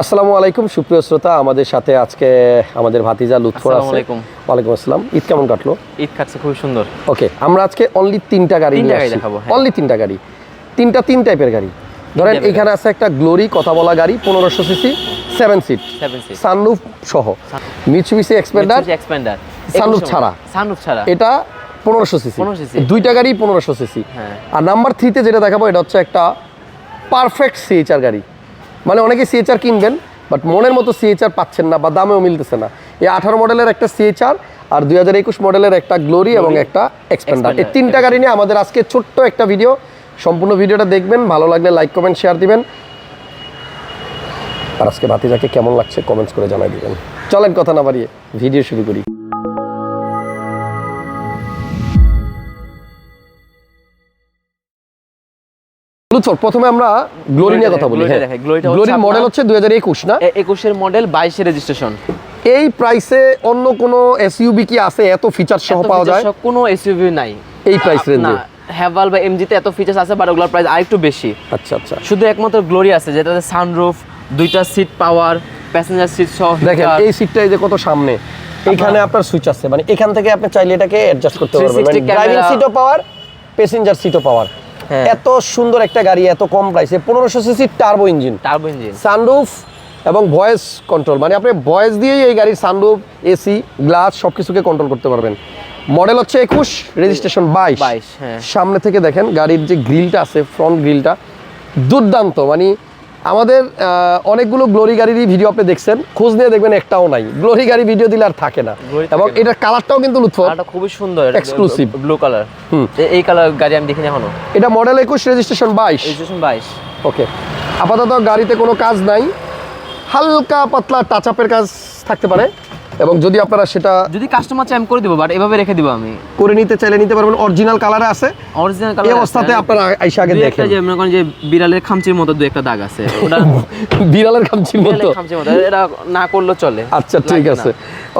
আসসালামু আলাইকুম সুপ্রিয় শ্রোতা। আমাদের সাথে আজকে আমাদের ভাতিজা লুৎফর আসসালামু আছে আলাইকুম। ওয়ালাইকুম আসসালাম। ঈদ কেমন কাটলো? ঈদ কাটছে খুবই সুন্দর। ওকে আমরা আজকে অনলি তিনটা গাড়ি নিয়ে আসছি। হ্যাঁ। অনলি তিনটা গাড়ি। তিনটা তিন টাইপের গাড়ি। ধরেন এখানে আছে একটা গ্লোরি কথা বলা গাড়ি পনেরোশো সিসি সেভেন সিট সানরুফ সহ। মিচুবিসি এক্সপেন্ডার এক্সপ্যান্ডার Sunroof ছাড়া। সানরুফ ছাড়া। এটা পনেরোশো সিসি 1500 cc দুইটা গাড়ি পনেরোশো সিসি হ্যাঁ। আর নাম্বার থ্রিতে যেটা দেখাবো এটা হচ্ছে একটা পারফেক্ট সিএইচআর গাড়ি। মানে অনেকে সিএইচআর কিনবেন বাট মনের মতো সিএইচআর পাচ্ছেন না বা দামেও মিলতেছে না। এই আঠারো মডেলের একটা সিএইচআর আর দুই হাজার একুশ মডেলের একটা গ্লোরি এবং একটা এক্সপেন্ডার এই তিনটা গাড়ি নিয়ে আমাদের আজকে ছোট্ট একটা ভিডিও সম্পূর্ণ ভিডিওটা দেখবেন ভালো লাগলে লাইক কমেন্ট শেয়ার দিবেন। আর আজকে ভাতিজাকে কেমন লাগছে কমেন্টস করে জানাই দিবেন। চলেন কথা না বাড়িয়ে ভিডিও শুরু করি। লুৎফর, প্রথমে আমরা গ্লোরি নিয়ে কথা বলি হ্যাঁ। গ্লোরির আপনার- মডেল হচ্ছে দুই হাজার একুশ না? একুশের মডেল বাইশে রেজিস্ট্রেশন এই প্রাইসে অন্য কোনো এসইউবি কি আছে? এত ফিচার সহ পাওয়া যায়? কোনো এসইউভি নাই। এই প্রাইস রেঞ্জে হ্যাভাল বা এমজিতে এত ফিচার্স আছে বাট ওগুলোর প্রাইস আরেকটু বেশি। আচ্ছা আচ্ছা। শুধু একমাত্র গ্লোরি আছে যেটাতে সানরুফ দুইটা সিট পাওয়ার প্যাসেঞ্জার সিট সহ দেখেন এই সিটটা এই যে কত সামনে এইখানে আপনার সুইচ আছে। মানে এখান থেকে আপনি চাইলে এটাকে অ্যাডজাস্ট করতে পারবেন। 360 ড্রাইভিং সিটও পাওয়ার প্যাসেঞ্জার সিটও পাওয়ার হ্যাঁ। এত সুন্দর একটা গাড়ি এত কম প্রাইসে পনেরোশো CC turbo engine turbo engine sunroof এবং ভয়েস কন্ট্রোল মানে আপনি ভয়েস দিয়েই এই গাড়ির সানরুফ এসি গ্লাস সব কিছুকে কন্ট্রোল করতে পারবেন। মডেল হচ্ছে একুশ রেজিস্ট্রেশন বাইশ। 22, হ্যাঁ। সামনে থেকে দেখেন গাড়ির যে গ্রিলটা আছে ফ্রন্ট গ্রিলটা দুর্দান্ত। মানে আমাদের অনেকগুলো গ্লোরি গাড়িরই ভিডিও আপনি দেখছেন। খোঁজ নিয়ে দেখবেন একটাও নাই। গ্লোরি গাড়ি ভিডিও দিলে আর থাকে না। এবং এটার কালারটাও কিন্তু লুৎফর। এটা খুবই সুন্দর এক্সক্লুসিভ ব্লু কালার হুম। এই কালার গাড়ি আমি দেখিনি এখনও। এটা মডেল একুশ রেজিস্ট্রেশন বাইশ। রেজিস্ট্রেশন বাইশ। ওকে আপাতত গাড়িতে কোনো কাজ নাই। হালকা পাতলা টাচ আপের কাজ থাকতে পারে। এবং যদি আপনারা সেটা যদি কাস্টমার চাই আমি করে দিব বাট এভাবে রেখে দিব আমি। করে নিতে চাইলে নিতে পারবেন। অরিজিনাল কালারে আছে। অরিজিনাল কালার এই অবস্থাতে আপনারা আইসা আগে দুই দেখেন। যে মনে করেন যে বিড়ালের খামচির মতো দু একটা দাগ আছে। ওটা বিড়ালের খামচির মতো। বিড়ালের খামচির মতো। এটা না করলেও চলে। আচ্ছা ঠিক আছে।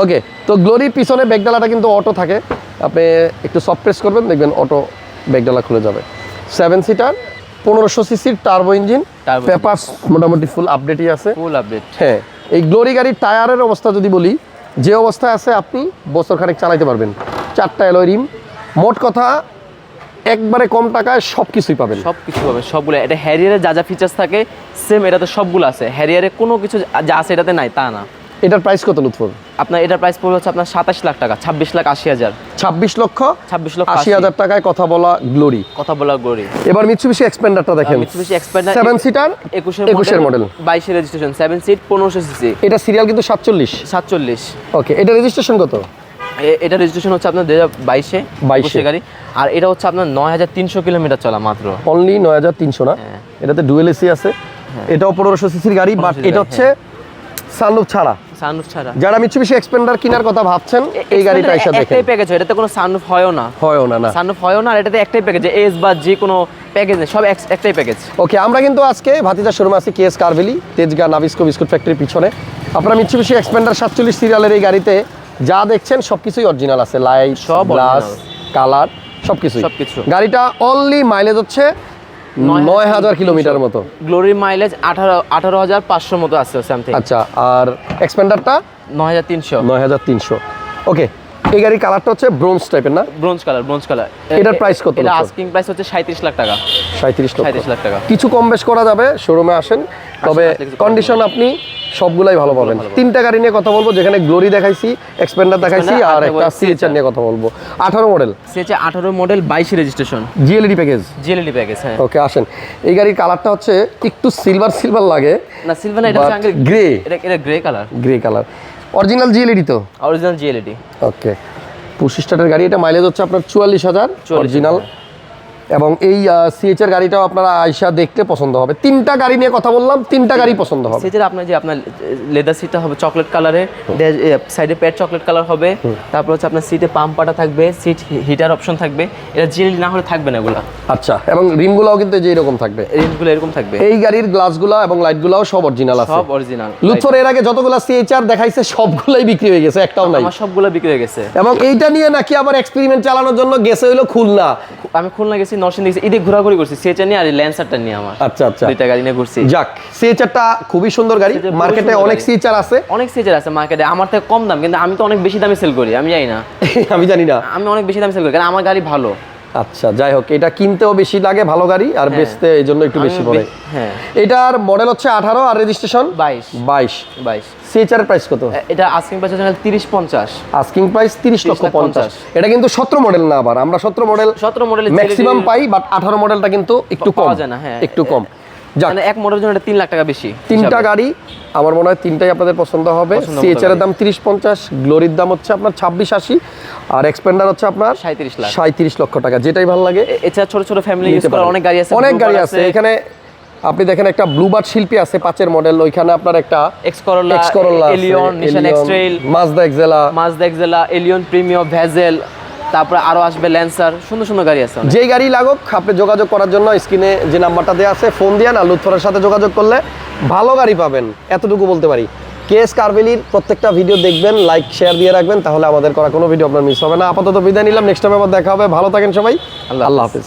ওকে তো গ্লোরির পিছনে ব্যাগডালাটা কিন্তু অটো থাকে। আপনি একটু সফট প্রেস করবেন দেখবেন অটো ব্যাগডালা খুলে যাবে। সেভেন সিটার পনেরোশো সিসির টার্বো ইঞ্জিন পেপারস মোটামুটি ফুল আপডেটই আছে। ফুল আপডেট হ্যাঁ এই গ্লোরি গাড়ির টায়ারের অবস্থা যদি বলি যে অবস্থায় আছে আপনি বছর খানেক চালাইতে পারবেন। চারটা এলোয় রিম মোট কথা একবারে কম টাকায় সব কিছুই পাবেন। সব কিছু পাবেন সবগুলো। এটা হ্যারিয়ারে যা যা ফিচার্স থাকে সেম এটাতে সবগুলো আছে। হ্যারিয়ারে কোনো কিছু যা আছে এটাতে নাই তা না। এটার প্রাইস কত লুৎফর? আপনার এটার প্রাইস পড়বে হচ্ছে আপনার সাতাশ লাখ টাকা ছাব্বিশ লাখ আশি হাজার। ছাব্বিশ লক্ষ ছাব্বিশ লক্ষ আশি হাজার টাকায় কথা বলা গ্লোরি কথা বলা গ্লোরি এবার মিৎসুবিশি এক্সপেন্ডারটা দেখেন। মিৎসুবিশি এক্সপেন্ডার সেভেন সিটার একুশের একুশের মডেল বাইশে রেজিস্ট্রেশন সেভেন সিট পনেরোশো সিসি এটা সিরিয়াল কিন্তু সাতচল্লিশ। সাতচল্লিশ। ওকে এটা রেজিস্ট্রেশন কত? এটা রেজিস্ট্রেশন হচ্ছে আপনার দু হাজার বাইশে 22 বাইশে গাড়ি। আর এটা হচ্ছে আপনার নয় হাজার তিনশো কিলোমিটার চলা মাত্র। অনলি নয় হাজার তিনশো না? হ্যাঁ। এটাতে ডুয়েল এসি আছে। এটাও পনেরোশো সিসির গাড়ি বাট এটা হচ্ছে সানরুফ ছাড়া। সানরুফ ছাড়া। যারা এক্সপেন্ডার কেনার কথা ভাবছেন এই গাড়িটা এসে দেখেন। একটাই প্যাকেজ হয় এটাতে কোনো সানরুফ হয়ও না। হয়ও না না। সানরুফ হয়ও না আর এটাতে একটাই প্যাকেজ এস বা যে কোনো প্যাকেজ নেই সব একটাই প্যাকেজ ওকে আমরা কিন্তু আজকে ভাতিজা শোরুমে আছি কেএস কারভেলি তেজগা নাবিস্কো বিস্কুট ফ্যাক্টরির পিছনে। আপনারা মিৎসুবিশি এক্সপেন্ডার সাতচল্লিশ সিরিয়ালের এই গাড়িতে যা দেখছেন সব কিছুই অরিজিনাল আছে। লাইট সব গ্লাস কালার সব কিছুই। সবকিছু। গাড়িটা অনলি মাইলেজ হচ্ছে নয় হাজার কিলোমিটার মতো। গ্লোরির মাইলেজ আঠারো আঠারো হাজার পাঁচশোর মতো আছে সামথিং আচ্ছা আর এক্সপেন্ডারটা নয় হাজার তিনশো। নয় হাজার তিনশো। ওকে এই গাড়ির কালারটা হচ্ছে ব্রোঞ্জ টাইপের না? ব্রোঞ্জ কালার ব্রোঞ্জ কালার এটার প্রাইস কত এটা আস্কিং প্রাইস হচ্ছে সাঁত্রিশ লাখ টাকা। সাঁত্রিশ লাখ টাকা। কিছু কম বেশ করা যাবে শোরুমে আসেন। তবে কন্ডিশন আপনি সবগুলাই ভালো পাবেন। তিনটা গাড়ি নিয়ে কথা বলব যেখানে গ্লোরি দেখাইছি এক্সপেন্ডার দেখাইছি আর একটা সিএচআর নিয়ে কথা বলব। আঠারো মডেল সে হচ্ছে আঠারো মডেল বাইশে registration GLD package GLD package হ্যাঁ। ওকে আসেন। এই গাড়ির কালারটা হচ্ছে একটু সিলভার সিলভার লাগে না সিলভার না এটা grey। এটা এটা grey colour grey colour original GLD তো? অরিজিনাল জিএলডি ওকে পুশ স্টার্টের গাড়ি এটা মাইলেজ হচ্ছে আপনার চুয়াল্লিশ হাজার। অরিজিনাল এবং এই সিএচআর গাড়িটাও আপনারা আইসা দেখতে পছন্দ হবে। তিনটা গাড়ি নিয়ে কথা বললাম তিনটা গাড়ি পছন্দ হবে। সেটার আপনার যে আপনার লেদার সিটটা হবে চকলেট কালারে সাইডে প্যাড চকলেট কালার হবে। তারপর হচ্ছে আপনার সিটে পাম্পাটা থাকবে সিট হিটার অপশন থাকবে। এটা জিএলডি না হলে থাকবে না এগুলো। আচ্ছা এবং রিমগুলোও কিন্তু যে এরকম থাকবে। রেঞ্জগুলো এরকম থাকবে। এই গাড়ির গ্লাসগুলো এবং লাইটগুলোও সব অরিজিনাল আছে। সব অরিজিনাল লুৎফর এর আগে যতগুলো সিএচআর দেখাইছে সবগুলাই বিক্রি হয়ে গেছে একটাও নাই। আমার সবগুলো বিক্রি হয়ে গেছে। এবং এইটা নিয়ে নাকি আবার এক্সপেরিমেন্ট চালানোর জন্য গেছে হলো খুলনা। আমি খুলনা গেছি নরসিং নরসিংদী গেছি ঈদে ঘোরাঘুরি করছি সিএচআর নিয়ে আর ল্যান্সারটা নিয়ে আমার। আচ্ছা আচ্ছা। দুইটা গাড়ি নিয়ে ঘুরছি। যাক সিএচআরটা খুবই সুন্দর গাড়ি। মার্কেটে অনেক। সিএচআর আছে। অনেক সিএচআর আছে মার্কেটে আমার থেকে কম দাম কিন্তু আমি তো অনেক বেশি দামে সেল করি আমি জানি না। আমি জানি না। আমি অনেক বেশি দামে সেল করি কারণ আমার গাড়ি ভালো। আচ্ছা যাই হোক এটা কিনতেও বেশি লাগে ভালো গাড়ি আর বেচতে এই জন্য একটু বেশি পড়ে। হ্যাঁ। এটার মডেল হচ্ছে আঠারো আর রেজিস্ট্রেশন বাইশ। বাইশ। বাইশ। সিএচআর প্রাইস কত? এটা আস্কিং প্রাইস হচ্ছে তিরিশ পঞ্চাশ। আস্কিং প্রাইস তিরিশ লক্ষ পঞ্চাশ। এটা কিন্তু সতেরো মডেল না আবার। আমরা সতেরো মডেল সতেরো মডেলের ম্যাক্সিমাম পাই বাট আঠারো মডেলটা কিন্তু একটু কম। যায় না, হ্যাঁ। একটু কম। এক মডেলের জন্য এটা তিন লাখ টাকা বেশি তিনটা গাড়ি আমার মনে হয় তিনটাই আপনাদের পছন্দ হবে। সিএচআর এর দাম তিরিশ পঞ্চাশ গ্লোরির দাম হচ্ছে আপনার ছাব্বিশ আশি আর এক্সপেন্ডার হচ্ছে আপনার 37 লাখ। সাঁত্রিশ লক্ষ টাকা যেটাই ভালো লাগে। এছাড়া ছোট ছোট ফ্যামিলি ইউজ করার অনেক গাড়ি আছে অনেক গাড়ি আছে। এখানে আপনি দেখেন একটা ব্লুবার্ড শিল্পী আছে পাঁচের মডেল ওইখানে আপনার একটা X Corolla X Corolla Allion Nissan X trail Mazda Axela Mazda Axela Allion premium Vezel তারপরে আরও আসবে ল্যান্সার সুন্দর সুন্দর গাড়ি আছে যে যেই গাড়ি লাগুক আপনি যোগাযোগ করার জন্য স্ক্রিনে যে নাম্বারটা দেওয়া আছে ফোন দিয়ে না লুৎফরের সাথে যোগাযোগ করলে ভালো গাড়ি পাবেন। এতটুকু বলতে পারি। কেএস কারবেলির প্রত্যেকটা ভিডিও দেখবেন লাইক শেয়ার দিয়ে রাখবেন তাহলে আমাদের করা কোনো ভিডিও আপনার মিস হবে না। আপাতত বিদায় নিলাম নেক্সট টাইম আবার দেখা হবে। ভালো থাকেন সবাই। আল্লাহ আল্লাহ হাফিজ।